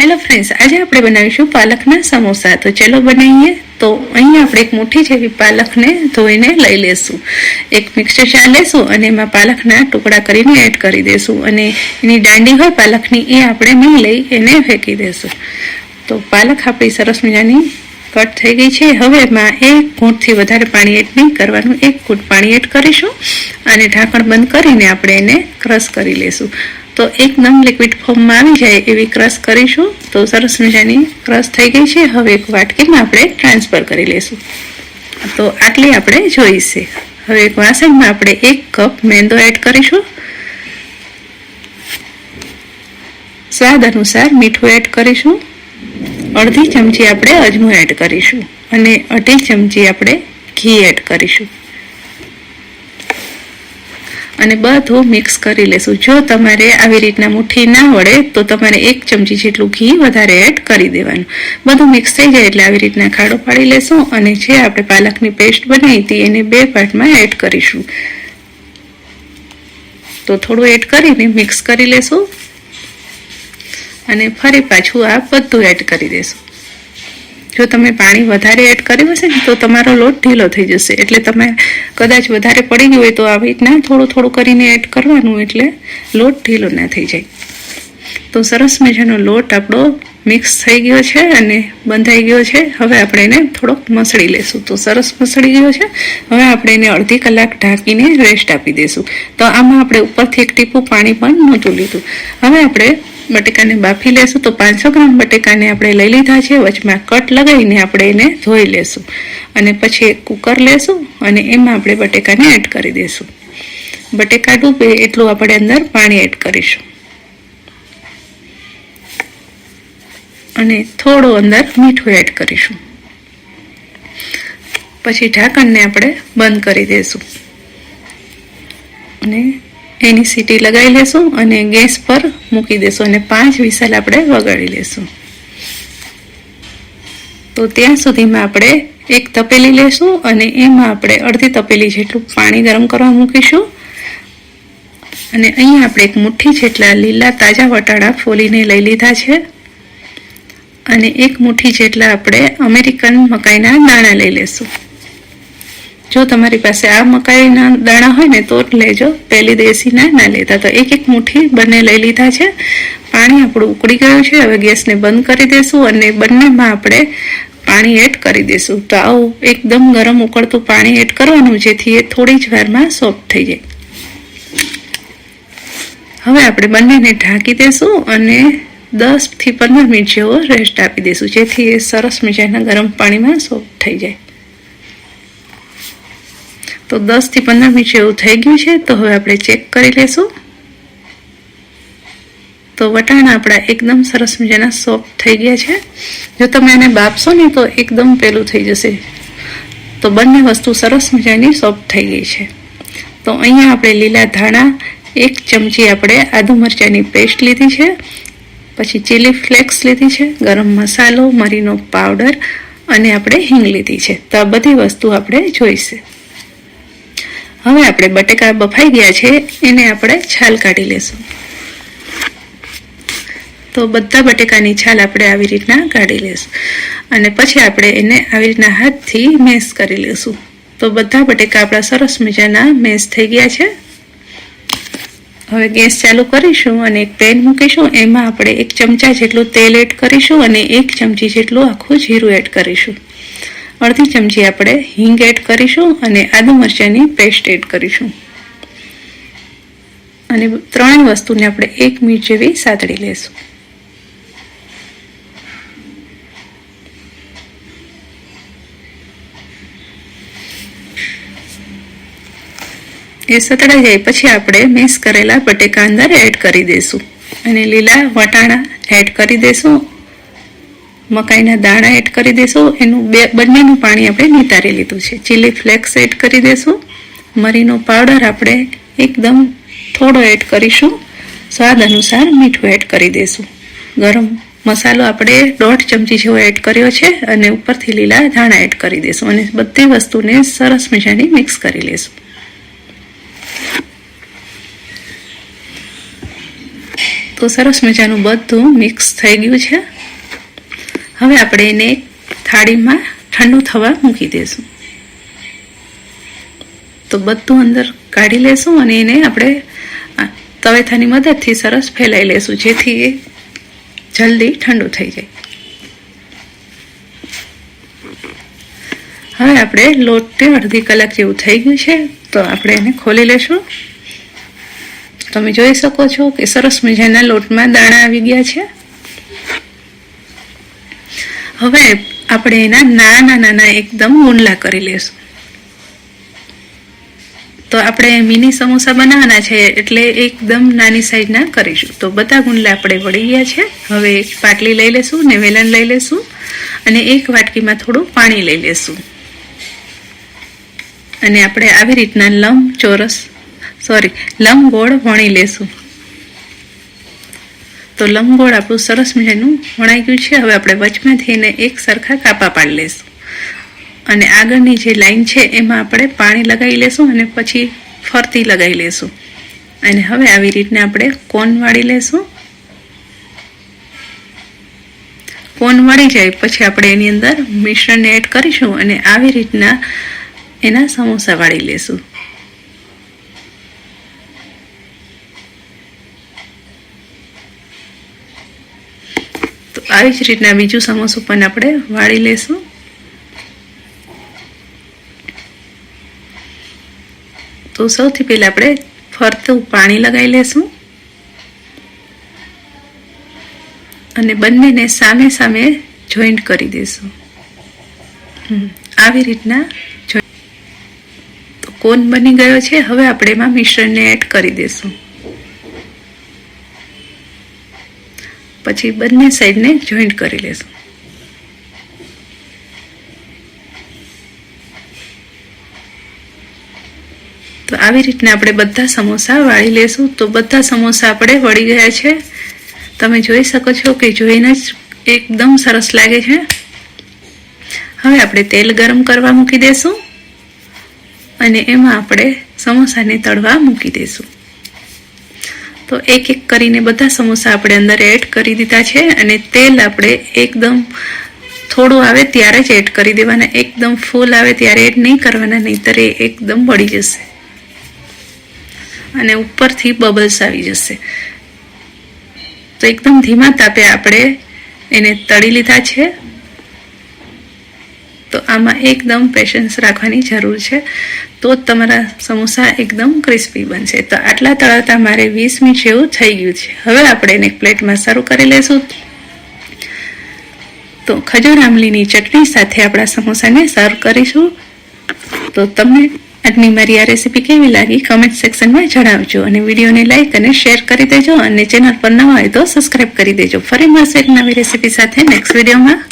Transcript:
Hello friends આજે આપણે બનાવીશું પાલકના સમોસા. તો ચલો બનાવીએ. તો અહીં આપણે એક મુઠ્ઠી જેવી પાલકને ધોઈને લઈ લેશું. એક મિક્સર જાર લેશું અને એમાં પાલકના ટુકડા કરીને એડ કરી દેશું. અને એની દાંડી હોય પાલકની, એ આપણે નહીં લઈ એને ફેંકી દેશું. તો પાલક આપણી સરસ મજાની કટ થઈ ગઈ છે. હવે એમાં એક ઘૂંટથી વધારે પાણી એડ નહીં કરવાનું. એક ઘૂંટ પાણી એડ કરીશું અને ઢાંકણ બંધ કરીને આપણે એને ક્રશ કરી લેશું. તો એકદમ લિક્વિડ ફોર્મમાં આવી જાય એવી ક્રશ કરીશું. તો સરસ મજાની ક્રશ થઈ ગઈ છે. હવે એક વાટકીમાં આપણે ટ્રાન્સફર કરી લઈશું. તો આટલી આપણે જોઈશે. હવે એક વાસણમાં આપણે એક કપ મેંદો એડ કરીશું. સ્વાદ અનુસાર મીઠું એડ કરીશું. અડધી ચમચી આપણે અજમો એડ કરીશું. અને અઢી ચમચી આપણે ઘી એડ કરીશું. અને બધું મિક્સ કરી લેશું. જો તમારે આવી રીતના મુઠ્ઠી ના વળે, તો તમારે એક ચમચી જેટલું ઘી વધારે એડ કરી દેવાનું. બધું મિક્સ થઈ જાય એટલે આવી રીતના ખાડો પાડી લેશું અને જે આપણે પાલકની પેસ્ટ બનાવી હતી, એને બે પાર્ટમાં એડ કરીશું. તો થોડું એડ કરીને મિક્સ કરી લેશું અને ફરી પાછું આ બધું એડ કરી દેશું. જો તમે પાણી વધારે એડ કર્યું હશે ને, તો તમારો લોટ ઢીલો થઈ જશે. એટલે તમે કદાચ વધારે પડી ગયું હોય તો આવી રીતના થોડું થોડું કરીને એડ કરવાનું, એટલે લોટ ઢીલો ના થઈ જાય. તો સરસ મજાનો લોટ આપણો મિક્સ થઈ ગયો છે અને બંધાઈ ગયો છે. હવે આપણે એને થોડોક મસળી લેશું. તો સરસ મસળી ગયો છે. હવે આપણે એને અડધી કલાક ઢાંકીને રેસ્ટ આપી દઈશું તો આમાં આપણે ઉપરથી એક ટીપું પાણી પણ નહોતું લીધું. હવે આપણે બટેકાને બાફી લેશું. તો પાંચસો ગ્રામ બટેકાને આપણે લઈ લીધા છે. વચમાં કટ લગાવીને આપણે એને ધોઈ લેશું. અને પછી કુકર લેશું અને એમાં આપણે બટેકાને એડ કરી દઈશું બટેકા ડૂબે એટલું આપણે અંદર પાણી એડ કરીશું. અને થોડો અંદર મીઠું એડ કરીશું. પછી ઢાંકણને આપણે બંધ કરી દઈશું અને એની સીટી લગાવી લેશું અને ગેસ પર મૂકી દેશું અને પાંચ વિસલ આપણે વગાડી લેશું. તો ત્યાં સુધીમાં આપણે એક તપેલી લેશું અને એમાં આપણે અડધી તપેલી જેટલું પાણી ગરમ કરવા મૂકીશું. અને અહીંયા આપણે એક મુઠ્ઠી જેટલા લીલા તાજા વટાણા ફોલીને લઈ લીધા છે. અને એક મુઠ્ઠી જેટલા આપણે અમેરિકન મકાઈના દાણા લઈ લેશું. જો તમારી પાસે આ મકાઈના દાણા હોય ને, તો જ લેજો. પહેલી દેશીના ના લેતા. તો એક એક મુઠ્ઠી બંને લઈ લીધા છે. પાણી આપણું ઉકળી ગયું છે. હવે ગેસને બંધ કરી દેશું અને બંનેમાં આપણે પાણી એડ કરી દેશું. તો આવું એકદમ ગરમ ઉકળતું પાણી એડ કરવાનું, જેથી એ થોડી જ વારમાં સોફ્ટ થઈ જાય. હવે આપણે બંનેને ઢાંકી દેશું અને દસથી પંદર મિનિટ જેવો રેસ્ટ આપી દઈશું. જેથી એ સરસ મજાના ગરમ પાણીમાં સોફ્ટ થઈ જાય. તો દસથી પંદર મિનિટ જેવું થઈ ગયું છે, તો હવે આપણે ચેક કરી લેશું તો વટાણા આપણા એકદમ સરસ મજાના સોફ્ટ થઈ ગયા છે. જો તમે એને બાપશો ને, તો એકદમ પેલું થઈ જશે. તો બંને વસ્તુ સરસ મજાની સોફ્ટ થઈ ગઈ છે. તો અહીંયા આપણે લીલા ધાણા, એક ચમચી આપણે આદુ મરચાંની પેસ્ટ લીધી છે. પછી ચીલી ફ્લેક્સ લીધી છે, ગરમ મસાલો, મરીનો પાવડર અને આપણે હિંગ લીધી છે. તો આ બધી વસ્તુ આપણે જોઈશે. હવે આપણે બટેકા બફાઈ ગયા છે, એને આપણે છાલ કાઢી લેશું. તો બધા બટેકાની છાલ આપણે આવી રીતના કાઢી લેશું. અને પછી આપણે એને આવી રીતના હાથથી મેશ કરી લેશું. તો બધા બટેકા આપણા સરસ મજાના મેશ થઈ ગયા છે. હવે ગેસ ચાલુ કરીશું અને એક પેન મૂકીશું. એમાં આપણે એક ચમચા જેટલું તેલ એડ કરીશું અને એક ચમચી જેટલું આખું જીરું એડ કરીશું. અડધી ચમચી આપણે હિંગ એડ કરીશું અને આદુ મરચાંની પેસ્ટ એડ કરીશું. અને ત્રણેય વસ્તુને આપણે એક મિનિટ જેવી સાતડી લેશું. એ સતળાઈ જાય પછી આપણે મિક્સ કરેલા બટેકા અંદર એડ કરી દઈશું અને લીલા વટાણા એડ કરી દઈશું મકાઈના દાણા એડ કરી દઈશું એનું બે, બંનેનું પાણી આપણે નિતારી લીધું છે. ચીલી ફ્લેક્સ એડ કરી દઈશું મરીનો પાવડર આપણે એકદમ થોડો એડ કરીશું. સ્વાદ અનુસાર મીઠું એડ કરી દઈશું ગરમ મસાલો આપણે દોઢ ચમચી જેવો એડ કર્યો છે અને ઉપરથી લીલા ધાણા એડ કરી દઈશું અને બધી વસ્તુને સરસ મજાની મિક્સ કરી લઈશું તો સરસ મજાનું બધું મિક્સ થઈ ગયું છે. હવે આપણે એને થાળીમાં ઠંડુ થવા મૂકી દઈશું તો બધું અંદર કાઢી લેશું અને એને આપણે તવેથાની મદદથી સરસ ફેલાઈ લેશું, જેથી એ જલ્દી ઠંડુ થઈ જાય. હવે આપણે લોટ અડધી કલાક જેવું થઈ ગયું છે. તો આપણે એને ખોલી લેશું. તમે જોઈ શકો છો કે સરસ મજાના લોટમાં દાણા આવી ગયા છે. હવે આપણે એના નાના નાના એકદમ ઊંડલા કરી લેશું. તો આપણે મિની સમોસા બનાવવાના છે એટલે એકદમ નાની સાઈઝના કરીશું. તો બધા ગુંડલા આપણે વળી ગયા છે. હવે એક પાટલી લઈ લેશું ને વેલણ લઈ લેશું અને એક વાટકીમાં થોડું પાણી લઈ લેશું. અને આપણે આવી રીતના લંબ ચોરસ સોરી લંબગોળ વણી લેશું. તો લંબગોળ આપણું સરસ મજાનું વણાઈ ગયું છે. હવે આપણે વચમાં થઈને એક સરખા કાપા પાડી લેશું. અને આગળની જે લાઈન છે એમાં આપણે પાણી લગાવી લેશું અને પછી ફરતી લગાવી લેશું. અને હવે આવી રીતના આપણે કોન વાળી લેશું. કોન વળી જાય પછી આપણે એની અંદર મિશ્રણને એડ કરીશું અને આવી રીતના એના સમોસા વાળી લેશું તો આવી જ રીતના બીજું સમોસું પણ આપણે વાળી લેશું તો સૌથી પહેલા આપણે ફરતું પાણી લગાવી લેશું અને બંનેને સામે સામે જોઈન્ટ કરી દઈશું આવી રીતના કોન બની ગયો છે, હવે આપણે એમાં મિશ્રણને એડ કરી દઈશું પછી બંને સાઈડને જોઈન્ટ કરી લેશું. તો આવી રીતના આપણે બધા સમોસા વાળી લેશું. તો બધા સમોસા આપણે વળી ગયા છે. તમે જોઈ શકો છો કે જોઈને જ એકદમ સરસ લાગે છે. હવે આપણે તેલ ગરમ કરવા મૂકી દેશું. અને એમાં આપણે સમોસાને તળવા મૂકી દઈશું. તો એક એક કરીને બધા સમોસા આપણે અંદર એડ કરી દીધા છે અને તેલ આપણે એકદમ થોડું આવે ત્યારે જ એડ કરી દેવાના. એકદમ ફૂલ આવે ત્યારે એડ નહીં કરવાના, નહીંતર એ એકદમ બળી જશે. અને ઉપરથી બબલ્સ આવી જશે. તો એકદમ ધીમા તાપે આપણે એને તળી લીધા છે. તો આમાં એકદમ પેશન્સ રાખવાની જરૂર છે. તો જ તમારા સમોસા એકદમ ક્રિસ્પી બનશે. તો આટલા તળાતા મારે વીસ મિનિટ જેવું થઈ ગયું છે. હવે આપણે એને પ્લેટમાં સર્વ કરી લેશું. તો ખજૂર આમલીની ચટણી સાથે આપણા સમોસાને સર્વ કરીશું. તો તમને આજની મારી આ રેસીપી કેવી લાગી કમેન્ટ સેક્શનમાં જણાવજો અને વિડીયોને લાઈક અને શેર કરી દેજો અને ચેનલ પર નવા હોય તો સબસ્ક્રાઈબ કરી દેજો. ફરી મળશે એક નવી રેસીપી સાથે નેક્સ્ટ વિડીયોમાં